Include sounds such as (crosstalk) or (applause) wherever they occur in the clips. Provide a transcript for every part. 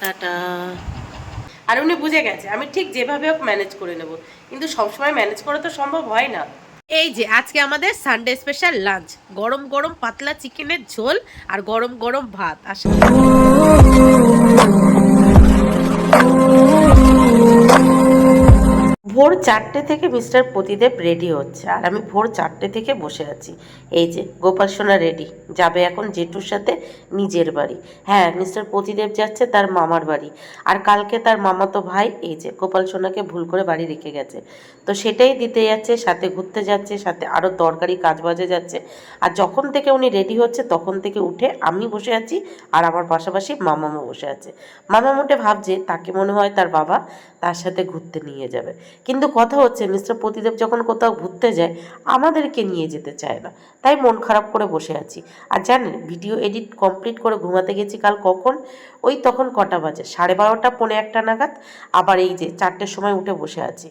Tata. আর উনি বুঝে গেছে, আমি ঠিক যেভাবে হোক ম্যানেজ করে নেব। কিন্তু সবসময় ম্যানেজ করা তো সম্ভব হয় না। এই যে, আজকে আমাদের সানডে স্পেশাল লাঞ্চ গরম গরম পাতলা চিকেনের ঝোল আর গরম গরম ভাত। আশা ভোর চারটে থেকে মিস্টার প্রতিদেব রেডি হচ্ছে, আর আমি ভোর চারটে থেকে বসে আছি। এই যে, গোপাল সোনা রেডি, যাবে এখন জেঠুর সাথে নিজের বাড়ি। হ্যাঁ মিস্টার প্রতিদেব যাচ্ছে তার মামার বাড়ি, আর কালকে তার মামাতো ভাই, এই যে, গোপাল সোনাকে ভুল করে বাড়ি রেখে গেছে। তো সেটাই দিতে যাচ্ছে, সাথে ঘুরতে যাচ্ছে, সাথে আরও দরকারি কাজ বাজে যাচ্ছে। আর যখন থেকে উনি রেডি হচ্ছে, তখন থেকে উঠে আমি বসে আছি আর আমার পাশাপাশি মামামা বসে আছে। মামা মোটে ভাবছে, তাকে মনে হয় তার বাবা তার সাথে ঘুরতে নিয়ে যাবে। কিন্তু কথা হচ্ছে, মিস্টার প্রতিদেব যখন কোথাও ঘুরতে যায়, আমাদেরকে নিয়ে যেতে চায় না। তাই মন খারাপ করে বসে আছি। আর জানেন, ভিডিও এডিট কমপ্লিট করে ঘুমাতে গেছি কাল কখন? ওই তখন কটা বাজে? সাড়ে বারোটা, পৌনে একটা নাগাদ। আবার এই যে চারটের সময় উঠে বসে আছি।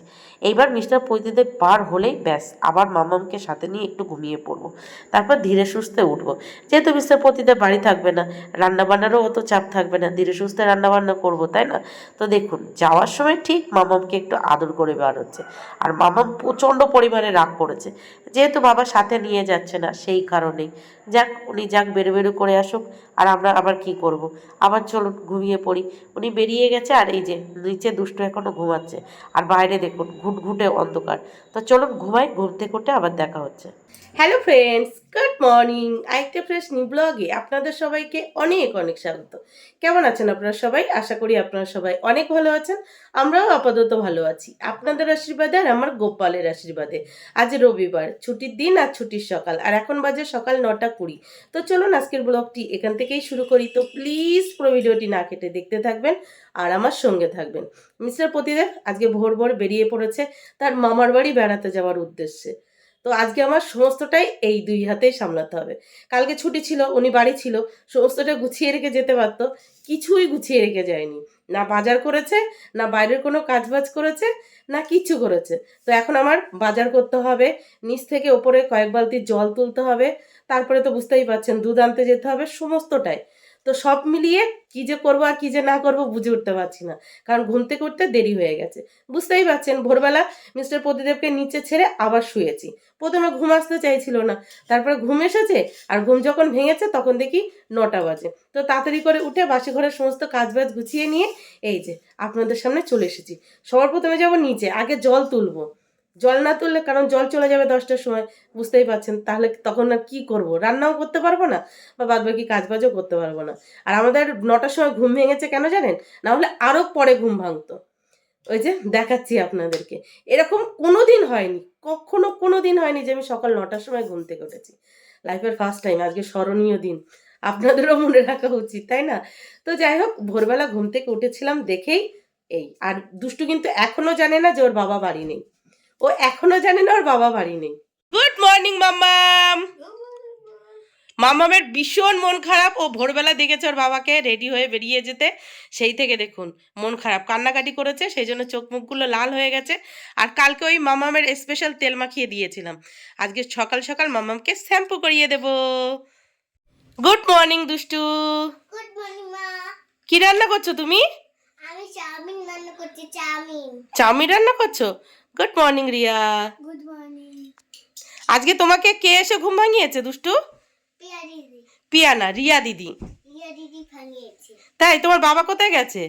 এইবার মিস্টার প্রতিদেব পার হলেই ব্যাস, আবার মামামকে সাথে নিয়ে একটু ঘুমিয়ে পড়ব। তারপর ধীরে সুস্থে উঠবো। যেহেতু মিস্টার প্রতিদেব বাড়ি থাকবে না, রান্নাবান্নারও অত চাপ থাকবে না, ধীরে সুস্থে রান্নাবান্না করব, তাই না? তো দেখুন, যাওয়ার সময় ঠিক মামামকে একটু আদর করে বার হচ্ছে আর মামাম প্রচণ্ড পরিমাণে রাগ করেছে। যেহেতু বাবা সাথে নিয়ে যাচ্ছে না, সেই কারণেই। যাক, উনি যাক, বেরো বেরো করে আসুক। আর আমরা আবার কি করব। আবার চলুন ঘুমিয়ে পড়ি। উনি বেরিয়ে গেছে আর এই যে নিচে দুষ্ট এখনও ঘুমাচ্ছে। আর বাইরে দেখুন, ঘুটঘুটে অন্ধকার। তো চলুন ঘুমাই ঘুমতে উঠে আবার দেখা হচ্ছে। হ্যালো ফ্রেন্ডস গুড মর্নিং আরেকটা ফ্রেশ নিউ ব্লগে আপনাদের সবাইকে অনেক অনেক স্বাগত। কেমন আছেন আপনারা সবাই? আশা করি আপনারা সবাই অনেক ভালো আছেন। আমরাও আপাতত ভালো আছি। আপনাদের আশীর্বাদে আর আমার গোপালের আশীর্বাদে। আজ রবিবার, ছুটির দিন আর ছুটির সকাল। আর এখন বাজে সকাল নটা কুড়ি। তো চলুন আজকের ব্লগটি এখান থেকেই শুরু করি। তো প্লিজ পুরো ভিডিওটি না কেটে দেখতে থাকবেন আর আমার সঙ্গে থাকবেন। মিস্টার প্রতিদেব আজকে ভোর ভোর বেরিয়ে পড়েছে। তার মামার বাড়ি বেড়াতে যাওয়ার উদ্দেশ্যে। তো আজকে আমার সমস্তটাই এই দুই হাতেই সামলাতে হবে। কালকে ছুটি ছিল, উনি বাড়ি ছিল, সমস্তটা গুছিয়ে রেখে যেতে পারতো। কিছুই গুছিয়ে রেখে যায়নি। না বাজার করেছে, না বাইরের কোনো কাজবাজ করেছে, না কিছু করেছে। তো এখন আমার বাজার করতে হবে, নিচ থেকে ওপরে কয়েক বালতি জল তুলতে হবে, তারপরে তো বুঝতেই পারছেন, দুধ আনতে যেতে হবে, সমস্তটাই। তো সব মিলিয়ে কি যে করব আর কি যে না করব বুঝে উঠতে পারছি না। কারণ ঘুমতে করতে দেরি হয়ে গেছে। বুঝতেই পারছেন, ভোরবেলা মিস্টার প্রদীপকে নিচে ছেড়ে আবার শুয়েছি। প্রথমে ঘুম আসতে চাইছিল না। তারপরে ঘুম এসেছে আর ঘুম যখন ভেঙেছে তখন দেখি নটা বাজে। তো তাড়াতাড়ি করে উঠে বাসি ঘরের সমস্ত কাজবাজ গুছিয়ে নিয়ে এই যে আপনাদের সামনে চলে এসেছি। সবার প্রথমে যাব নিচে, আগে জল তুলবো। জল না তুললে, কারণ জল চলে যাবে দশটার সময়, বুঝতেই পারছেন। তাহলে তখন আর কি করব? রান্নাও করতে পারব না, বা বাদ বাকি কাজবাজও করতে পারব না। আর আমাদের নটার সময় ঘুম ভেঙেছে কেন জানেন? না হলে আরও পরে ঘুম ভাঙতো। ওই যে দেখাচ্ছি আপনাদেরকে। এরকম কোনো দিন হয়নি, কখনো কোনো দিন হয়নি যে আমি সকাল নটার সময় ঘুম থেকে উঠেছি। লাইফের ফার্স্ট টাইম আজকে স্মরণীয় দিন। আপনাদেরও মনে রাখা উচিত, তাই না? তো যাই হোক, ভোরবেলা ঘুম থেকে উঠেছিলাম দেখেই এই। আর দুষ্টু কিন্তু এখনও জানে না যে ওর বাবা বাড়ি নেই। ও এখনও জানে না ওর বাবা বাড়ি নেই। গুড মর্নিং মাম্মাম। মামামের ভীষণ মন খারাপ। ও ভোরবেলা দেখেছে ওর বাবাকে রেডি হয়ে বেরিয়ে যেতে। সেই থেকে দেখুন মন খারাপ। কান্নাকাটি করেছে সেই জন্য চোখ মুখগুলো লাল হয়ে গেছে। আর কালকে ওই মামামের স্পেশাল তেল মাখিয়ে দিয়েছিলাম। আজকে সকাল সকাল মামামকে শ্যাম্পু করিয়ে দেব। গুড মর্নিং দুষ্টু। গুড মর্নিং মা। কি রান্না করছ তুমি? আমি চাউমিন রান্না করছি চাউমিন। চাউমিন রান্না করছ? Good morning Riya good morning আজকে তোমাকে কে এসে ঘুম ভাঙিয়েছে দুষ্টু? পিয়া দিদি। পিয়ানা রিয়া দিদি। রিয়া দিদি ভাঙিয়েছে। তাই তোমার বাবা কোথায় গেছে?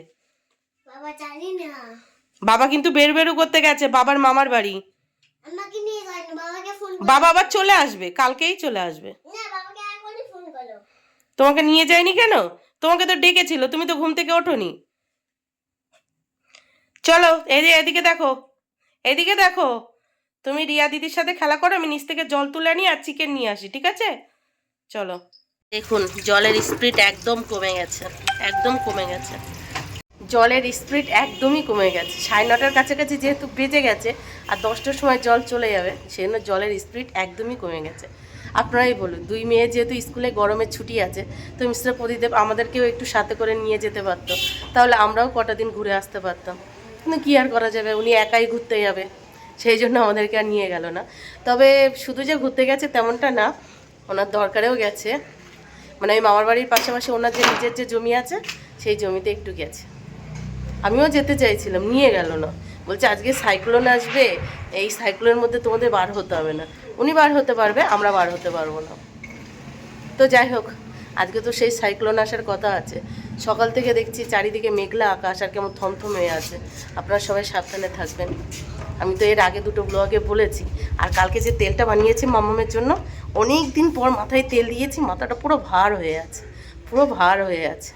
বাবা জানি না। বাবা কিন্তু বের বেরু করতে গেছে বাবার মামার বাড়ি। আমাকে নিয়ে যায়নি বাবাকে ফোন করো। বাবা আবার চলে আসবে কালকেই চলে আসবে। না বাবাকে এখনই ফোন করো। তোমাকে নিয়ে যায়নি কেন? তোমাকে তো ডেকেছিল তুমি তো ঘুম থেকে ওঠোনি। চলো এই যে এদিকে দেখো। এদিকে দেখো, তুমি রিয়া দিদির সাথে খেলা করো, আমি নিচ থেকে জল তুলে আনি আর চিকেন নিয়ে আসি, ঠিক আছে? চলো। দেখুন, জলের স্পিড একদম কমে গেছে, একদম কমে গেছে। জলের স্পিড একদমই কমে গেছে। সাড়ে নটার কাছাকাছি যেহেতু বেজে গেছে আর দশটার সময় জল চলে যাবে সেই জন্য জলের স্পিড একদমই কমে গেছে। আপনারাই বলুন, দুই মেয়ে যেহেতু স্কুলে গরমের ছুটি আছে, তো মিস্টার প্রদীপ আমাদেরকেও একটু সাথে করে নিয়ে যেতে পারতো। তাহলে আমরাও কটা দিন ঘুরে আসতে পারতাম। কিন্তু কী আর করা যাবে? উনি একাই ঘুরতে যাবে। সেই জন্য আমাদেরকে আর নিয়ে গেল না। তবে শুধু যে ঘুরতে গেছে তেমনটা না, ওনার দরকারেও গেছে। মানে ওই মামার বাড়ির পাশাপাশি ওনার যে নিজের যে জমি আছে, সেই জমিতে একটু গেছে। আমিও যেতে চাইছিলাম, নিয়ে গেল না। বলছে, আজকে সাইক্লোন আসবে, এই সাইক্লোনের মধ্যে তোমাদের বার হতে হবে না। উনি বার হতে পারবে, আমরা বার হতে পারব না। তো যাই হোক আজকে তো সেই সাইক্লোন আসার কথা আছে। সকাল থেকে দেখছি চারিদিকে মেঘলা আকাশ আর কেমন থমথমে আছে। আপনারা সবাই সাবধানে থাকবেন। আমি তো এর আগে দুটো ব্লগে বলেছি। আর কালকে যে তেলটা বানিয়েছি মামামের জন্য অনেক দিন পর মাথায় তেল দিয়েছি, মাথাটা পুরো ভার হয়ে আছে। পুরো ভার হয়ে আছে।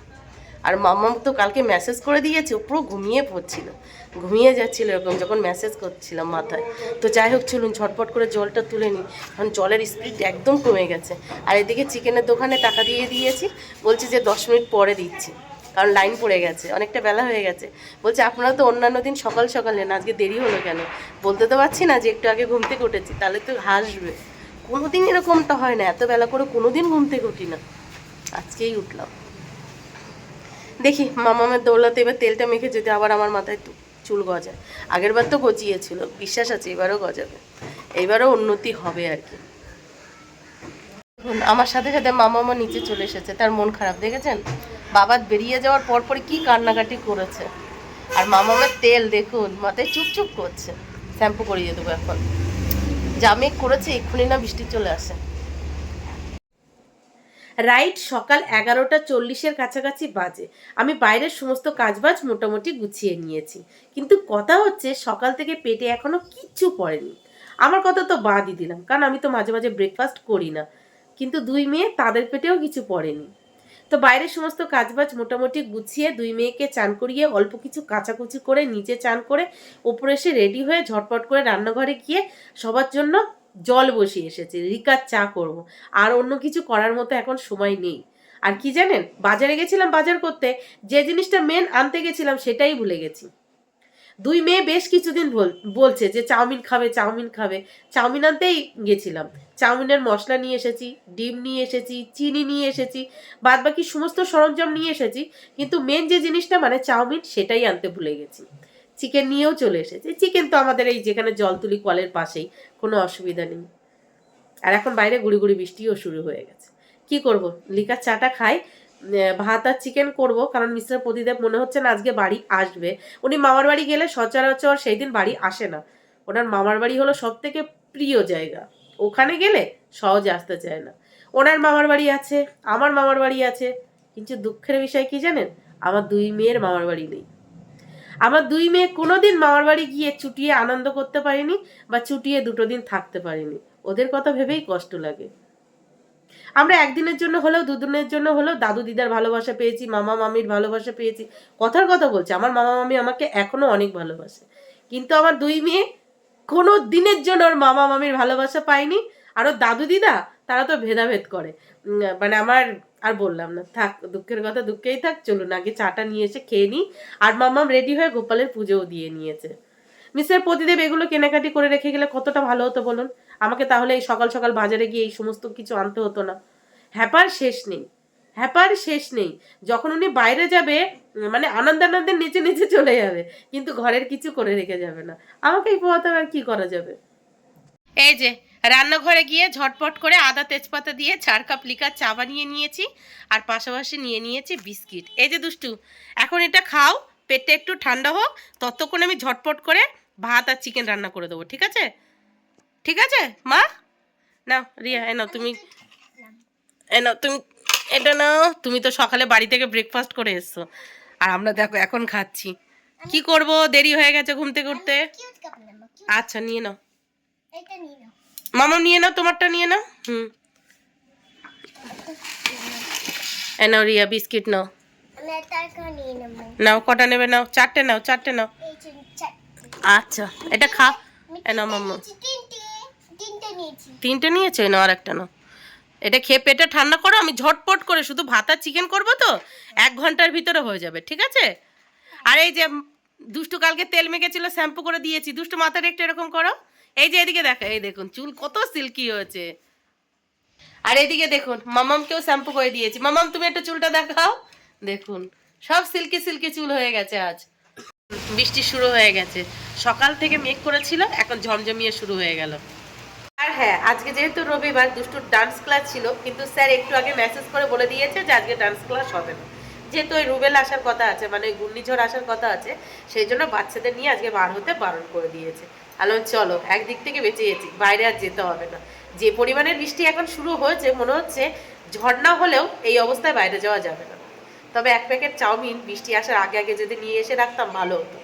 আর মাম্মাম তো কালকে মেসেজ করে দিয়েছে পুরো ঘুমিয়ে পড়ছিল। ঘুমিয়ে যাচ্ছিল এরকম যখন মেসেজ করছিলাম মাথায়। তো যাই হোক, চলুন ঝটপট করে জলটা তুলে নিই। কারণ জলের স্পিড একদম কমে গেছে। আর এদিকে চিকেনের দোকানে টাকা দিয়ে দিয়েছি। বলছি যে দশ মিনিট পরে দিচ্ছি। কারণ লাইন পড়ে গেছে। অনেকটা বেলা হয়ে গেছে। বলছে, আপনারা তো অন্যান্য দিন সকাল সকাল নেন, আজকে দেরি হলো কেন? বলতে তো পারছি না যে একটু আগে ঘুম থেকে উঠেছি, তাহলে তো হাসবে। কোনো দিন এরকমটা হয় না। এত বেলা করে কোনো দিন ঘুম থেকে উঠি না। আজকেই উঠলাম। দেখি মামামের দৌলতে এবার তেলটা মেখে যদি আবার আমার মাথায় চুল গজায়। আগের বার তো গজিয়েছিল, বিশ্বাস আছে এবারও গজাবে। এইবারও উন্নতি হবে আর কি। আমার সাথে সাথে মামামা নিচে চলে এসেছে, তার মন খারাপ, দেখেছেন? বাবা বেরিয়ে যাওয়ার পর পরই কি কান্নাকাটি করেছে। আর মামামের তেল, দেখুন, মাথায় চুপচুপ করছে। শ্যাম্পু করিয়ে দেবো এখন। যা মেঘ করেছে, এক্ষুনি না বৃষ্টি চলে আসে। রাইট সকাল এগারোটা চল্লিশের কাছাকাছি বাজে। আমি বাইরের সমস্ত কাজবাজ মোটামুটি গুছিয়ে নিয়েছি। কিন্তু কথা হচ্ছে সকাল থেকে পেটে এখনও কিচ্ছু পড়েনি। আমার কথা তো বাদই দিলাম, কারণ আমি তো মাঝে মাঝে ব্রেকফাস্ট করি না। কিন্তু দুই মেয়ে তাদের পেটেও কিছু পড়েনি। তো বাইরের সমস্ত কাজবাজ মোটামুটি গুছিয়ে দুই মেয়েকে চান করিয়ে অল্প কিছু কাচাকুচি করে নিচে চান করে ওপরে এসে রেডি হয়ে ঝটপট করে রান্নাঘরে গিয়ে সবার জন্য জল বসিয়ে এসেছে, রিকার চা করব। আর অন্য কিছু করার মতো এখন সময় নেই। আর কি জানেন, বাজারে গেছিলাম বাজার করতে, যে জিনিসটা মেন আনতে গেছিলাম সেটাই ভুলে গেছি। দুই মেয়ে বেশ কিছুদিন বল- বলছে যে চাউমিন খাবে চাউমিন খাবে। চাউমিন আনতেই গেছিলাম। চাউমিনের মশলা নিয়ে এসেছি, ডিম নিয়ে এসেছি, চিনি নিয়ে এসেছি বাদ বাকি সমস্ত সরঞ্জাম নিয়ে এসেছি। কিন্তু মেন যে জিনিসটা মানে চাউমিন সেটাই আনতে ভুলে গেছি। চিকেন নিয়েও চলে এসেছে। চিকেন তো আমাদের এই যেখানে জল তুলি কলের পাশেই, কোনো অসুবিধা নেই। আর এখন বাইরে গুড়ি গুড়ি বৃষ্টিও শুরু হয়ে গেছে। কি করব? লিকার চাটা খাই ভাত আর চিকেন করব, কারণ মিস্টার প্রদীপ মনে হচ্ছে না আজকে বাড়ি আসবে। উনি মামার বাড়ি গেলে সচরাচর সেই দিন বাড়ি আসে না। ওনার মামার বাড়ি হলো সব থেকে প্রিয় জায়গা। ওখানে গেলে সহজে আসতে চায় না। ওনার মামার বাড়ি আছে, আমার মামার বাড়ি আছে, কিন্তু দুঃখের বিষয় কি জানেন? আমার দুই মেয়ের মামার বাড়ি নেই। আমার দুই মেয়ে কোনোদিন মামার বাড়ি গিয়ে চুটিয়ে আনন্দ করতে পারেনি বা চুটিয়ে দুটো দিন থাকতে পারেনি। ওদের কথা ভেবেই কষ্ট লাগে। আমরা একদিনের জন্য হলেও দুদিনের জন্য হলেও দাদু দিদার ভালোবাসা পেয়েছি, মামা মামির ভালোবাসা পেয়েছি। কথার কথা বলছে, আমার মামা মামি আমাকে এখনও অনেক ভালোবাসে। কিন্তু আমার দুই মেয়ে কোনো দিনের জন্য ওর মামা মামির ভালোবাসা পায়নি। আর ওর দাদু দিদা, তারা তো ভেদাভেদ করে। মানে আমার আর বললাম না, থাক, দুঃখের কথা দুঃখেই থাক, চলুন আগে চাটা নিয়ে এসে খেয়ে নিই। আর মাম্মাম রেডি হয়ে গোপালের পুজোও দিয়ে নিয়েছে। মিস্টার প্রতিদেব এগুলো কেনাকাটি করে রেখে গেলে কতটা ভালো হতো বলুন? আমাকে তাহলে এই সকাল সকাল বাজারে গিয়ে এই সমস্ত কিছু আনতে হতো না। হ্যাপার শেষ নেই, হ্যাপার শেষ নেই। যখন উনি বাইরে যাবে মানে আনন্দ আনন্দের নিচে নিচে চলে যাবে, কিন্তু ঘরের কিছু করে রেখে যাবে না। আমাকে এই পোহাতে আর কি করা যাবে? এই যে রান্নাঘরে গিয়ে ঝটপট করে আদা তেজপাতা দিয়ে চার কাপ লিকার চা বানিয়ে নিয়েছি আর পাশাপাশি নিয়ে নিয়েছি বিস্কিট। এই যে দুষ্টু এখন এটা খাও পেটটা একটু ঠান্ডা হোক ততক্ষণ আমি ঝটপট করে ভাত আর চিকেন রান্না করে দেবো ঠিক আছে? ঠিক আছে মা? নাও রিয়া এ নাও তুমি এ নাও তুমি এটা নাও তুমি তো সকালে বাড়ি থেকে ব্রেকফাস্ট করে এসছো। আর আমরা দেখো এখন খাচ্ছি। কি করব? দেরি হয়ে গেছে ঘুম থেকে উঠতে। কিউট কাপ নাম্বার আচ্ছা নিয়ে নাও। এটা নিয়ে নাও। মামা নিয়ে নাও তোমারটা নিয়ে নাও। হুম। এ নাও রিয়া বিস্কিট নাও। নাও কটা নেবে? নাও চারটে নাও চারটে নাও। আচ্ছা এটা খা। নাও মাম্মা। তিনটে তিনটে নিয়েছি। তিনটে নিয়েছো? এই নাও আর একটা নাও। এটা খেয়ে পেটে ঠান্ডা করো আমি ঝটপট করে শুধু ভাত আর চিকেন করব তো এক ঘণ্টার ভিতরে হয়ে যাবে ঠিক আছে? আর এই যে দুষ্টু কালকে তেল মেখেছিল শ্যাম্পু করে দিয়েছি। দুষ্টু মাথাটা একটু এরকম করো। এই যে এদিকে দেখো, এই দেখুন, চুল কত সিল্কি হয়েছে। আর এদিকে দেখুন, মামামকেও শ্যাম্পু করে দিয়েছি। মামাম, তুমি একটু চুলটা দেখাও। দেখুন, সব সিল্কি সিল্কি চুল হয়ে গেছে আজ। বৃষ্টি শুরু হয়ে গেছে। সকাল থেকে মেঘ করেছিল, এখন ঝমঝমিয়ে শুরু হয়ে গেল। আর হ্যাঁ আজকে যেহেতু রবিবার দুষ্টুর ডান্স ক্লাস ছিল, কিন্তু স্যার একটু আগে মেসেজ করে বলে দিয়েছে যে আজকে ডান্স ক্লাস হবে না। যেহেতু ওই রুবেল আসার কথা আছে মানে ওই ঘূর্ণিঝড় আসার কথা আছে, সেই জন্য বাচ্চাদের নিয়ে আজকে বার হতে বারণ করে দিয়েছে। আলো চলো, একদিক থেকে বেঁচে গেছি, বাইরে আর যেতে হবে না। যে পরিমাণের বৃষ্টি এখন শুরু হয়েছে, মনে হচ্ছে ঝর্ণা হলেও এই অবস্থায় বাইরে যাওয়া যাবে না। তবে এক প্যাকেট চাউমিন, বৃষ্টি আসার আগে আগে যদি নিয়ে এসে রাখতাম, ভালো হতো।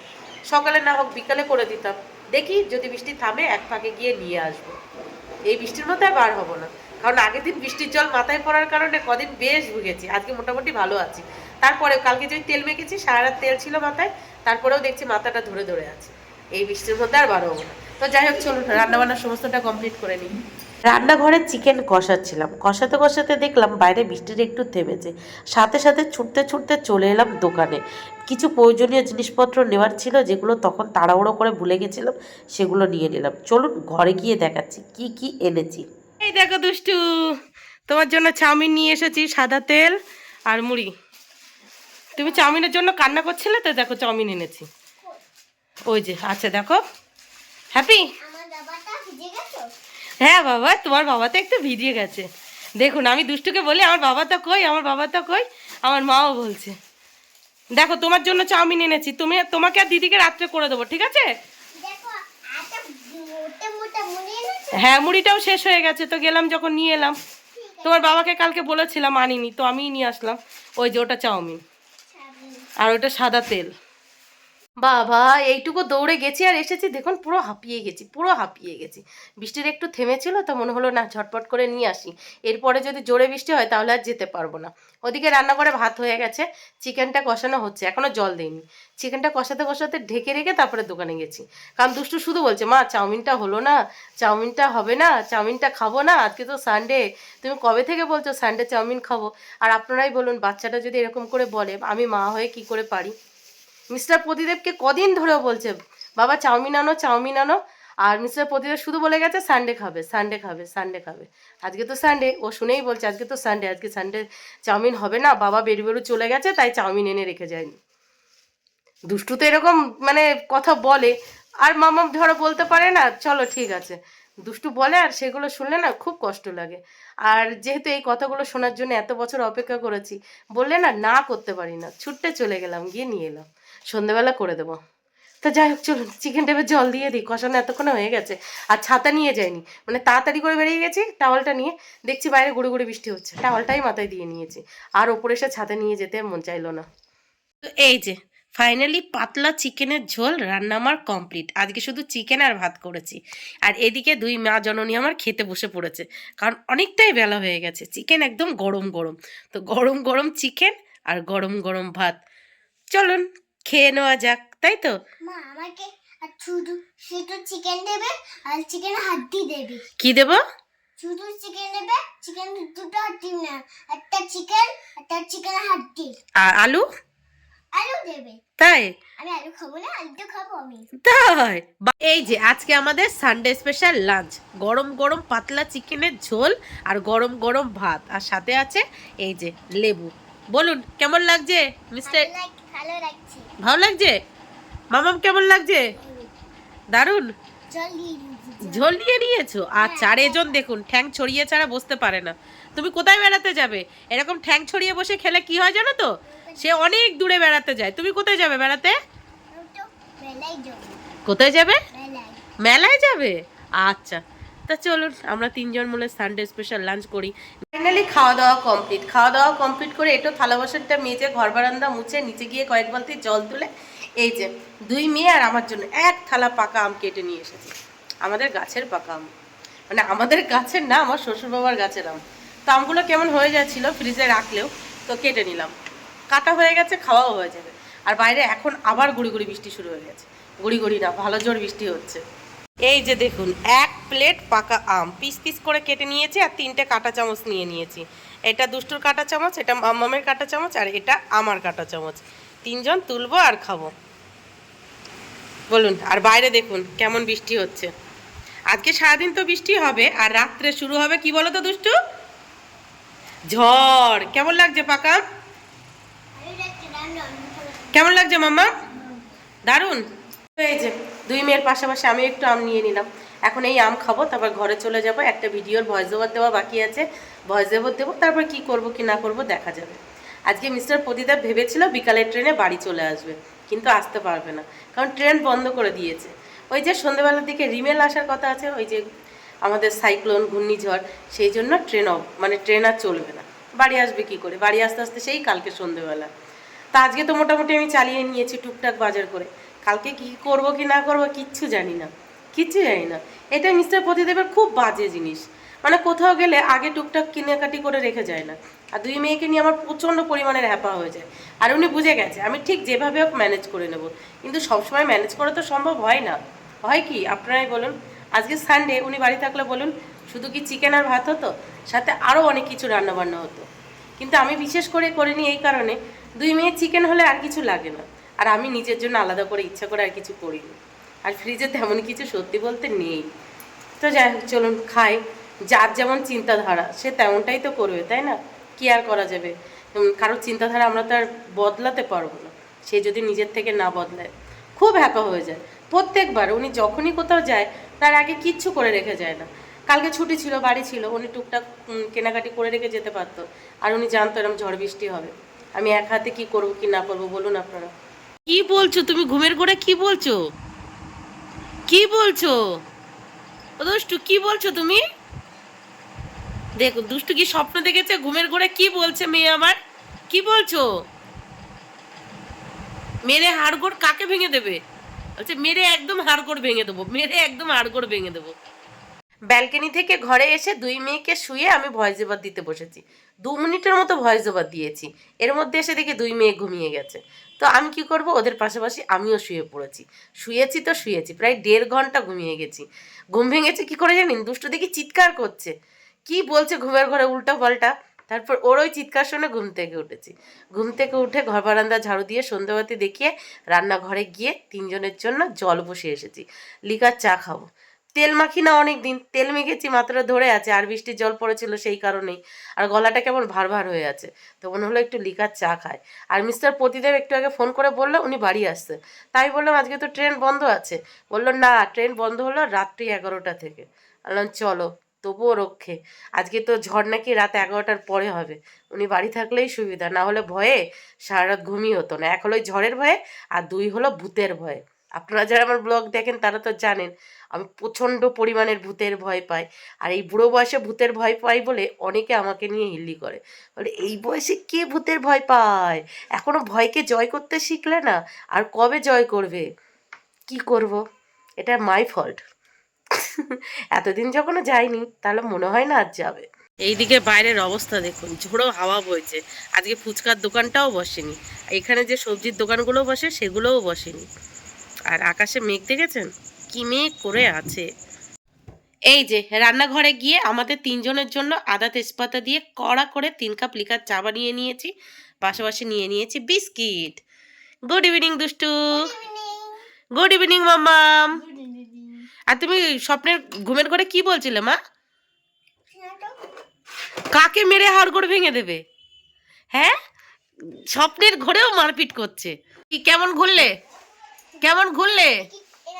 সকালে না হোক বিকালে করে দিতাম। দেখি যদি বৃষ্টি থামে, এক ফাঁকে গিয়ে নিয়ে আসব। এই বৃষ্টির মতো আর বার হব না। কারণ আগের দিন বৃষ্টির জল মাথায় পড়ার কারণে কদিন বেশ ভুগেছি। আজকে মোটামুটি ভালো আছি। তারপরে কালকে যে তেল মেখেছি সারা রাত তেল ছিল মাথায় তারপরেও দেখছি মাথাটা ধরে ধরে আছে। এই বৃষ্টির মধ্যে আর বার হব না। তো যাই হোক চলুন রান্নাবান্নার সমস্তটা কমপ্লিট করে নিই। রান্নাঘরে চিকেন কষাচ্ছিলাম। কষাতে কষাতে দেখলাম বাইরে বৃষ্টির একটু থেমেছে। সাথে সাথে ছুটতে ছুটতে চলে এলাম দোকানে। কিছু প্রয়োজনীয় জিনিসপত্র নেওয়ার ছিল যেগুলো তখন তাড়াহুড়ো করে ভুলে গেছিলাম সেগুলো নিয়ে নিলাম। চলুন ঘরে গিয়ে দেখাচ্ছি কি কি এনেছি। এই দেখো দুষ্টু তোমার জন্য চাউমিন নিয়ে এসেছি সাদা তেল আর মুড়ি। তুমি চাউমিনের জন্য কান্না করছিলে তো দেখো চাউমিন এনেছি। ওই যে আচ্ছা দেখো। হ্যাপি? হ্যাঁ বাবা তোমার বাবা তো একটু ভিজিয়ে গেছে। দেখুন আমি দুষ্টুকে বলি আমার বাবা তো কই আমার বাবা তো কই? আমার মাও বলছে। দেখো তোমার জন্য চাউমিন এনেছি। তুমি তোমাকে আর দিদিকে রাত্রে করে দেবো ঠিক আছে? হ্যাঁ মুড়িটাও শেষ হয়ে গেছে তো গেলাম যখন নিয়ে এলাম। তোমার বাবাকে কালকে বলেছিলাম আনিনি তো আমিই নিয়ে আসলাম। ওই যে ওটা চাউমিন। আর ওটা সাদা তেল। বাবা, এইটুকু দৌড়ে গেছি আর এসেছি, দেখুন পুরো হাঁপিয়ে গেছি, পুরো হাঁপিয়ে গেছি। বৃষ্টির একটু থেমেছিল তো মনে হলো না, ঝটপট করে নিয়ে আসি। এরপরে যদি জোরে বৃষ্টি হয় তাহলে আর যেতে পারব না। ওদিকে রান্না করে ভাত হয়ে গেছে, চিকেনটা কষানো হচ্ছে, এখনও জল দেয়নি চিকেনটা কষাতে কষাতে ঢেকে রেখে তারপরে দোকানে গেছি। কারণ দুষ্টু শুধু বলছে, মা, চাউমিনটা হলো না, চাউমিনটা হবে না, চাউমিনটা খাব না, আজকে তো সানডে তুমি কবে থেকে বলছো সানডে চাউমিন খাব? আর আপনারাই বলুন, বাচ্চাটা যদি এরকম করে বলে, আমি মা হয়ে কি করে পারি? মিস্টার প্রদীপকে কদিন ধরে বলছে, বাবা, চাউমিন আনো চাউমিন আনো। আর মিস্টার প্রদীপ শুধু বলে গেছে সানডে খাবে সানডে খাবে সানডে খাবে। আজকে তো সানডে ও শুনেই বলছে, আজকে তো সানডে আজকে সানডে চাউমিন হবে না, বাবা বেরু বেরু চলে গেছে, তাই চাউমিন এনে রেখে যায়নি। দুষ্টু তো এরকম মানে কথা বলে, আর মামা ধরো বলতে পারে না, চলো, ঠিক আছে। দুষ্টু বলে, আর সেগুলো শুনলে না খুব কষ্ট লাগে। আর যেহেতু এই কথাগুলো শোনার জন্য এত বছর অপেক্ষা করেছি, বললে না না করতে পারি না। ছুটতে চলে গেলাম, গিয়ে নিয়ে এলাম। সন্ধেবেলা করে দেবো। তো যাই হোক, চলুন চিকেন টেপে জল দিয়ে দিই, কষানো এতক্ষণে হয়ে গেছে। আর ছাতা নিয়ে যাইনি মানে তাড়াতাড়ি করে বেরিয়ে গেছি, টাওয়ালটা নিয়ে দেখছি বাইরে গুড়ি গুড়ি বৃষ্টি হচ্ছে। টাওয়ালটাই মাথায় দিয়ে নিয়েছি, আর ওপরে এসে ছাতা নিয়ে যেতে মন চাইলো না। তো এই যে ফাইনালি পাতলা চিকেনের ঝোল রান্না আমার কমপ্লিট আজকে শুধু চিকেন আর ভাত করেছি। আর এদিকে দুই মা জননী আমার খেতে বসে পড়েছে, কারণ অনেকটাই বেলা হয়ে গেছে। চিকেন একদম গরম গরম। তো গরম গরম চিকেন আর গরম গরম ভাত। চলুন খেয়ে নেওয়া যাক তাই তো? মা আমাকে শুধু শুধু চিকেন দেবে আর চিকেন হাড্ডি দেবে। কি দেবো? শুধু চিকেন দেবে চিকেন দুটো হাড্ডি না একটা চিকেন একটা চিকেন হাড্ডি। আর আলু? আলু দেবে। তাই? আমি আলু খাব না আলু তো খাব আমি। তাই? এই যে আজকে আমাদের সানডে স্পেশাল লাঞ্চ গরম গরম পাতলা চিকেনের ঝোল আর গরম গরম ভাত। আর সাথে আছে এই যে লেবু। বলুন কেমন লাগছে মিস্টার ভালো লাগছে। ভালো লাগছে? মামাম কেমন লাগছে? দিয়েছি। ঝোল নিয়ে নিয়েছো আর চারেজন দেখুন ঠ্যাং ছড়িয়ে ছাড়া বসতে পারে না। তুমি কোথায় বেড়াতে যাবে? এরকম ঠ্যাং ছড়িয়ে বসে খেলে কি হয় জানো তো? সে অনেক দূরে বেড়াতে যায়। তুমি কোথায় যাবে বেড়াতে? কোথায় যাবে? মেলায় যাবে? আচ্ছা। তা চলুন, আমরা তিনজন মিলে সানডে স্পেশাল লাঞ্চ করি। ফাইনালি খাওয়া দাওয়া কমপ্লিট খাওয়া দাওয়া কমপ্লিট করে একটু থালা বাসনটা মেজে ঘর বারান্দা মুছে নিচে গিয়ে কয়েক বালতি জল তুলে, এই যে দুই মেয়ে আর আমার জন্য এক থালা পাকা আম কেটে নিয়ে এসেছি। আমাদের গাছের পাকা আম। মানে আমাদের গাছের না, আমার শ্বশুর বাবার গাছের আম। তো আমগুলো কেমন হয়ে যাচ্ছিল ফ্রিজে রাখলেও তো কেটে নিলাম। কাটা হয়ে গেছে, খাওয়াও হয়ে যাবে। আর বাইরে এখন আবার গুড়ি গুড়ি বৃষ্টি শুরু হয়ে গেছে। গুড়ি গুড়ি না, ভালো জোর বৃষ্টি হচ্ছে। এই যে দেখুন এক প্লেট পাকা আম পিস পিস করে কেটে নিয়েছি আর তিনটে কাঁটা চামচ নিয়ে নিয়েছি। এটা দুষ্টুর কাঁটা চামচ এটা মামের কাঁটা চামচ আর এটা আমার কাঁটা চামচ। তিনজন তুলবো আর খাব। বলুন আর বাইরে দেখুন কেমন বৃষ্টি হচ্ছে। আজকে সারাদিন তো বৃষ্টি হবে আর রাত্রে শুরু হবে কি বলো তো দুষ্টু? ঝড় কেমন লাগছে পাকা। কেমন লাগছে মাম্মা? দারুণ। এই যে, দুই মেয়ের পাশাপাশি আমি একটু আম নিয়ে নিলাম। এখন এই আম খাব, তারপর ঘরে চলে যাব, একটা ভিডিওর ভয়েস ওভার দেওয়া বাকি আছে ভয়েস ওভার দেবো, তারপর কি করব কি না করব দেখা যাবে। আজকে মিস্টার প্রদীপ ভেবেছিল বিকালের ট্রেনে বাড়ি চলে আসবে, কিন্তু আসতে পারবে না, কারণ ট্রেন বন্ধ করে দিয়েছে। ওই যে সন্ধ্যেবেলার দিকে রিমেল আসার কথা আছে, ওই যে আমাদের সাইক্লোন, ঘূর্ণিঝড়, সেই জন্য ট্রেন মানে ট্রেন আর চলবে না। বাড়ি আসবে কি করে? বাড়ি আসতে আসতে সেই কালকে সন্ধ্যেবেলা। তা আজকে তো মোটামুটি আমি চালিয়ে নিয়েছি টুকটাক বাজার করে। কালকে কি করব কি না করব কিচ্ছু জানি না। কিচ্ছু জানি না। এটা মিস্টার প্রতিদেবের খুব বাজে জিনিস। মানে কোথাও গেলে আগে টুকটাক কেনাকাটি করে রেখে যায় না। আর দুই মেয়েকে নিয়ে আমার প্রচণ্ড পরিমাণের হ্যাপা হয়ে যায়। আর উনি বুঝে গেছে, আমি ঠিক যেভাবে হোক ম্যানেজ করে নেব। কিন্তু সবসময় ম্যানেজ করা তো সম্ভব হয় না। হয় কি? আপনারাই বলুন। আজকে সানডে উনি বাড়ি থাকলে বলুন, শুধু কি চিকেন আর ভাত হতো? সাথে আরও অনেক কিছু রান্নাবান্না হতো। কিন্তু আমি বিশেষ করে করিনি এই কারণে। দুই মেয়ে চিকেন হলে আর কিছু লাগে না। আর আমি নিজের জন্য আলাদা করে ইচ্ছা করে আর কিছু করিনি। আর ফ্রিজে তেমন কিছু সত্যি বলতে নেই। তো যাই হোক, চলুন খাই। যার যেমন চিন্তাধারা, সে তেমনটাই তো করবে, তাই না? কি আর করা যাবে? কারোর চিন্তাধারা আমরা তো আর বদলাতে পারব না। সে যদি নিজের থেকে না বদলায়, খুব হ্যাপা হয়ে যায়। প্রত্যেকবার উনি যখনই কোথাও যায়, তার আগে কিচ্ছু করে রেখে যায় না। কালকে ছুটি ছিল, বাড়ি ছিল, উনি টুকটাক কেনাকাটি করে রেখে যেতে পারতো। আর উনি জানতো এরকম ঝড় বৃষ্টি হবে। আমি এক হাতে কী করব, কি না করব, বলুন আপনারা। কি বলছো? তুমি ঘুমের ঘরে কি বলছো? কি বলছো? দুষ্টু, কি বলছো তুমি? দেখো, দুষ্টু কি স্বপ্ন দেখেছে? ঘুমের ঘরে কি বলছে মেয়ে আমার? কি বলছো? মেরে হাড়গোড় কাকে ভেঙে দেবে? বলছে, মেরে একদম হাড়গোড় ভেঙে দেবো, মেরে একদম হাড়গোড় ভেঙে দেবো। ব্যালকনি থেকে ঘরে এসে দুই মেয়েকে শুয়ে আমি ভয়েস ওভার দিতে বসেছি। দু মিনিটের মতো ভয়েস ওভার দিয়েছি। এর মধ্যে এসে দেখি দুই মেয়ে ঘুমিয়ে গেছে। তো আমি কি করব? ওদের পাশাপাশি আমিও শুয়ে পড়েছি। শুয়েছি তো শুয়েছি, প্রায় দেড় ঘণ্টা ঘুমিয়ে গেছি। ঘুম ভেঙেছে কি করে জানেন? দুষ্টু দেখি চিৎকার করছে। কি বলছে ঘুমের ঘরে উল্টো পাল্টা? তারপর ওর ওই চিৎকার শুনে ঘুম থেকে উঠেছি। ঘুম থেকে উঠে ঘর বারান্দা ঝাড়ু দিয়ে সন্ধ্যাবাতি দেখিয়ে রান্নাঘরে গিয়ে তিনজনের জন্য জল বসে এসেছি। লিকার চা খাব। তেল মাখি না অনেক দিন তেল মেখেছি মাত্র ধরে আছে, আর বৃষ্টির জল পড়েছিল সেই কারণেই। আর গলাটা কেমন ভার ভার হয়ে আছে, তো মনে হলো একটু লিকার চা খায় আর মিস্টার প্রতিদেব একটু আগে ফোন করে বলল, উনি বাড়ি আসছে। তাই বললাম, আজকে তো ট্রেন বন্ধ আছে। বলল, না, ট্রেন বন্ধ হলো রাত্রি এগারোটা থেকে। বললাম, চলো, তবুও রক্ষে। আজকে তো ঝড় নাকি রাত এগারোটার পরে হবে। উনি বাড়ি থাকলেই সুবিধা, না হলে ভয়ে সারা রাত ঘুমিয়ে হতো না। এক হলো ঝড়ের ভয়ে, আর দুই হলো ভূতের ভয়ে। আপনারা যারা আমার ব্লগ দেখেন, তারা তো জানেন, আমি প্রচণ্ড পরিমাণের ভূতের ভয় পাই। আর এই বুড়ো বয়সে ভূতের ভয় পাই বলে অনেকে আমাকে নিয়ে হিল্লি করে। বলে, এই বয়সে কে ভূতের ভয় পায়? এখনও ভয়কে জয় করতে শিখলে না? আর কবে জয় করবে? কি করব? এটা মাই ফল্ট। (laughs) এতদিন যখন যাইনি, তাহলে মনে হয় না আজ যাবে। এইদিকে বাইরের অবস্থা দেখুন, ঝোড়ো হাওয়া বইছে। আজকে ফুচকার দোকানটাও বসেনি। এখানে যে সবজির দোকানগুলো বসে, সেগুলোও বসেনি। আর আকাশে মেঘ দেখেছেন? কি মেঘ করে আছে? এই যে রান্নাঘরে গিয়ে আমাদের তিনজনের জন্য আদা তেজপাতা দিয়ে কড়া করে তিন কাপ লিকার চা বানিয়ে নিয়েছি। পাশাপাশি নিয়ে নিয়েছি বিস্কিট। গুড ইভিনিং দুষ্টু। গুড ইভিনিং মাম্মাম। আর তুমি স্বপ্নের ঘুমের ঘরে কি বলছিলে মা? কাকে মেরে হাড়গোড় ভেঙে দেবে? হ্যাঁ? স্বপ্নের ঘরেও মারপিট করছে। কি কেমন ঘুরলে? কেমন ঘুরলে?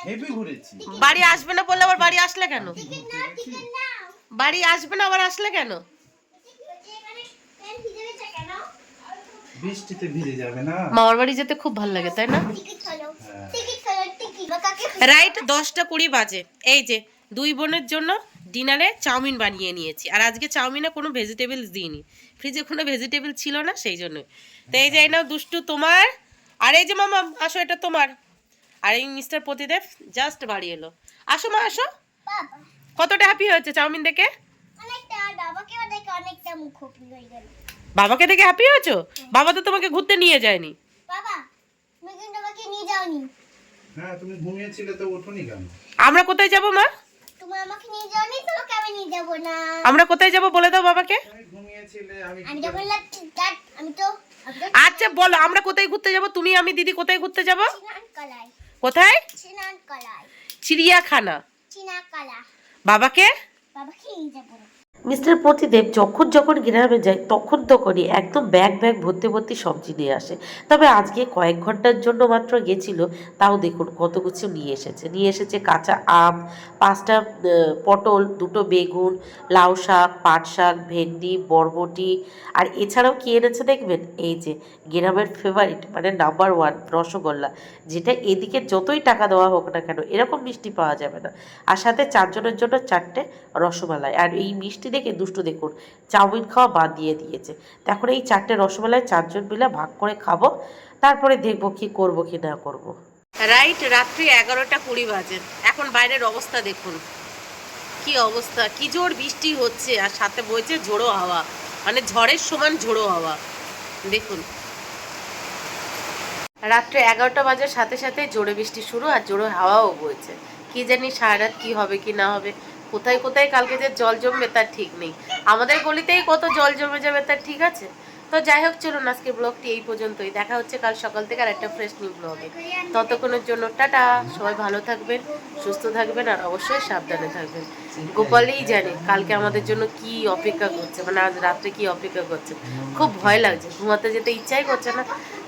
হেভি ঘুরেছি। বাড়ি আসবে না বললে আবার বাড়ি আসলে কেন? বাড়ি আসবে না আবার আসলে কেন? বৃষ্টিতে ভিজে যাবে না? মামার বাড়ি যেতে খুব ভালো লাগে তাই না? রাইট দশটা কুড়ি বাজে। এই যে দুই বোনের জন্য ডিনারে চাউমিন বানিয়ে নিয়েছি। আর আজকে চাউমিনে কোনো ভেজিটেবলস দিইনি। ফ্রিজে কোনো ভেজিটেবল ছিল না সেই জন্য তো এই যে এই নাও দুষ্টু তোমার। আর এই যে মামা আসো এটা তোমার। আর এই মিস্টার প্রতিদেব জাস্ট বাড়ি এলো। আসো মা আসো। কতটা হ্যাপি হয়েছে চাউমিন দেখে? বাবাকে দেখে হ্যাপি হয়েছো? বাবা তো তোমাকে ঘুরতে নিয়ে যায়নি। হ্যাঁ তুমি ঘুমিয়েছিলে তো আমরা কোথায় যাব মা? তুমি আমাকে নিয়ে যাওনি তোমাকে নিয়ে যাব না। আমরা কোথায় যাব বলে দাও বাবাকে। তুমি ঘুমিয়েছিলে আমি আমি যখন বললাম "ডাড, আমি তো আমি তো আচ্ছা বলো আমরা কোথায় ঘুরতে যাব? তুমি আমি দিদি কোথায় ঘুরতে যাব? কোথায়? চিড়িয়াখানা। বাবাকে? বাবাকে নিয়ে যাব। না মিস্টার প্রতিদেব যখন যখন গ্রামে যায় তখন তখনই একদম ব্যাগ ব্যাগ ভর্তি ভর্তি সবজি নিয়ে আসে। তবে আজকে কয়েক ঘণ্টার জন্য মাত্র গেছিল, তাও দেখুন কত কিছু নিয়ে এসেছে। নিয়ে এসেছে কাঁচা আম, পাঁচটা পটল, দুটো বেগুন, লাউ শাক, পাট শাক, ভেন্ডি, বরবটি। আর এছাড়াও কি এনেছে দেখবেন? এই যে গ্রামের ফেভারিট মানে নাম্বার ওয়ান রসগোল্লা, যেটা এদিকে যতই টাকা দেওয়া হোক না কেন, এরকম মিষ্টি পাওয়া যাবে না। আর সাথে চারজনের জন্য চারটে রসমালাই। আর এই মিষ্টি দেখে দুষ্টু দেখুন। চাউমিন খাওয়া বাদ দিয়ে দিয়েছে। এখন এই চারটে রসমালাই চারজন মিলে ভাগ করে খাব। তারপরে দেখব কি করব, কি না করব। রাইট, রাত্রি এগারোটা কুড়ি বাজে। এখন বাইরের অবস্থা দেখুন। কি অবস্থা, কি জোর বৃষ্টি হচ্ছে। আর সাথে বইছে ঝোড়ো হাওয়া। মানে ঝড়ের সমান ঝোড়ো হাওয়া। দেখুন। রাত্রে এগারোটা বাজার সাথে সাথে জোরে বৃষ্টি শুরু আর জোরে হাওয়াও বইছে। কি জানি সারা রাত কি হবে, কি না হবে। কোথায় কোথায় কালকে যে জল জমবে তার ঠিক নেই। আমাদের গলিতেই কত জল জমে যাবে তার ঠিক আছে? তো যাই হোক, চলুন আজকে ব্লগটি এই পর্যন্তই। দেখা হচ্ছে কাল সকাল থেকে আর একটা ফ্রেশ নিউ ব্লগে ততক্ষণের জন্য টাটা। সবাই ভালো থাকবেন, সুস্থ থাকবেন আর অবশ্যই সাবধানে থাকবেন। গোপালই জানে কালকে আমাদের জন্য কি অপেক্ষা করছে মানে আজ রাত্রে কি অপেক্ষা করছে। খুব ভয় লাগছে, ঘুমাতে যেতে ইচ্ছাই করছে না।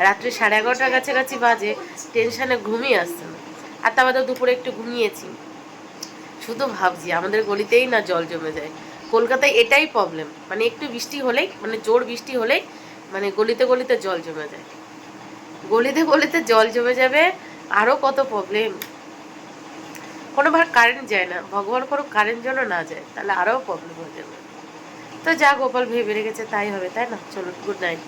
রাত্রে সাড়ে এগারোটার কাছাকাছি বাজে টেনশানে ঘুমিয়ে আসছে না। আর তা বাদেও দুপুরে একটু ঘুমিয়েছি। শুধু ভাবছি, আমাদের গলিতেই না জল জমে যায়। কলকাতায় এটাই প্রবলেম মানে একটু বৃষ্টি হলেই মানে জোর বৃষ্টি হলেই মানে গলিতে গলিতে জল জমে যায়। গলিতে গলিতে জল জমে যাবে আরও কত প্রবলেম কোনোবার কারেন্ট যায় না, ভগবান কোনো কারেন্ট যেন না যায়, তাহলে আরও প্রবলেম হয়ে যাবে। তো যা গোপাল ভেবে রেখেছে তাই হবে, তাই না? চলো গুড নাইট